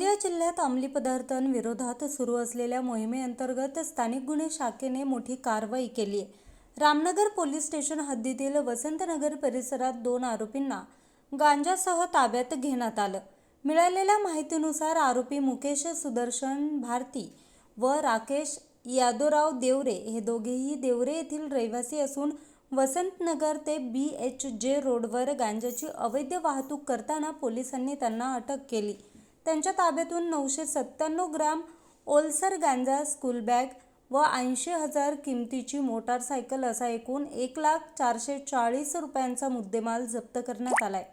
जिल्ह्यात अंमली पदार्थांविरोधात सुरू असलेल्या मोहिमेअंतर्गत स्थानिक गुन्हे शाखेने मोठी कारवाई केली. आहे रामनगर पोलीस स्टेशन हद्दीतील वसंतनगर परिसरात दोन आरोपींना गांजासह ताब्यात घेण्यात आलं. मिळालेल्या माहितीनुसार आरोपी मुकेश सुदर्शन भारती व राकेश यादवराव देवरे हे दोघेही देवरे येथील रहिवासी असून वसंतनगर ते बी एच जे रोडवर गांजाची अवैध वाहतूक करताना पोलिसांनी त्यांना अटक केली. त्यांच्या ताब्यातून नऊशे सत्त्याण्णव ग्राम ओलसर गांजा स्कूल बॅग व ऐंशी हजार किमतीची मोटारसायकल असा एकूण एक लाख चारशे चाळीस रुपयांचा मुद्देमाल जप्त करण्यात आलाय.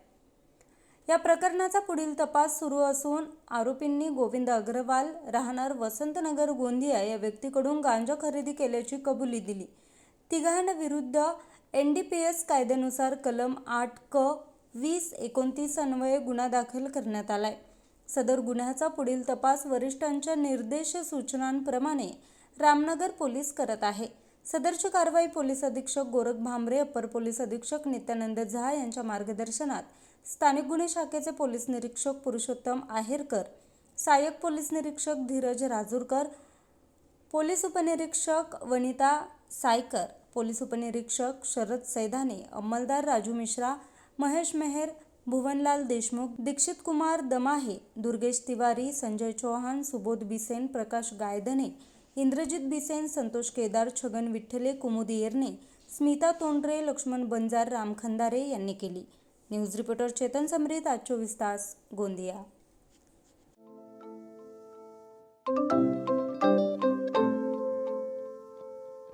या प्रकरणाचा पुढील तपास सुरू असून आरोपींनी गोविंद अग्रवाल राहणार वसंतनगर गोंदिया या व्यक्तीकडून गांजा खरेदी केल्याची कबुली दिली. तिघांविरुद्ध एन डी पी एस कायद्यानुसार कलम आठ क वीस एकोणतीस अन्वये गुन्हा दाखल करण्यात आलाय. सदर गुन्ह्याचा पुढील तपास वरिष्ठांच्या निर्देश सूचनांप्रमाणे रामनगर पोलीस करत आहे. सदरची कारवाई पोलीस अधीक्षक गोरख भांबरे अपर पोलीस अधीक्षक नित्यानंद झा यांच्या मार्गदर्शनात स्थानिक गुन्हे शाखेचे पोलीस निरीक्षक पुरुषोत्तम आहेरकर सहाय्यक पोलीस निरीक्षक धीरज राजूरकर पोलीस उपनिरीक्षक वनिता सायकर पोलीस उपनिरीक्षक शरद सैधाने अंमलदार राजू मिश्रा महेश मेहेर भुवनलाल देशमुख दीक्षित कुमार दमाहे दुर्गेश तिवारी संजय चौहान सुबोध बिसेन प्रकाश गायधने इंद्रजित बिसेन संतोष केदार छगन विठ्ठले कुमुदी येरणे स्मिता तोंडरे लक्ष्मण बंजार राम खंदारे यांनी केली. न्यूज रिपोर्टर चेतन समरीत आज चोवीस तास गोंदिया.